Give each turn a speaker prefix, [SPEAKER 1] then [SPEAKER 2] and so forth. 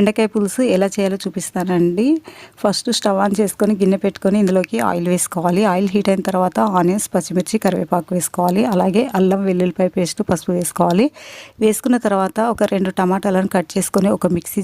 [SPEAKER 1] బెండకాయ పులుసు ఎలా చేయాలో చూపిస్తానండి. ఫస్ట్ స్టవ్ ఆన్ చేసుకొని గిన్నె పెట్టుకొని ఇందులోకి ఆయిల్ వేసుకోవాలి. ఆయిల్ హీట్ అయిన తర్వాత ఆనియన్స్ పచ్చిమిర్చి కరివేపాకు వేసుకోవాలి. అలాగే అల్లం వెల్లుల్లిపాయ పేస్ట్ పసుపు వేసుకోవాలి. వేసుకున్న తర్వాత ఒక రెండు టమాటాలను కట్ చేసుకొని ఒక మిక్సీ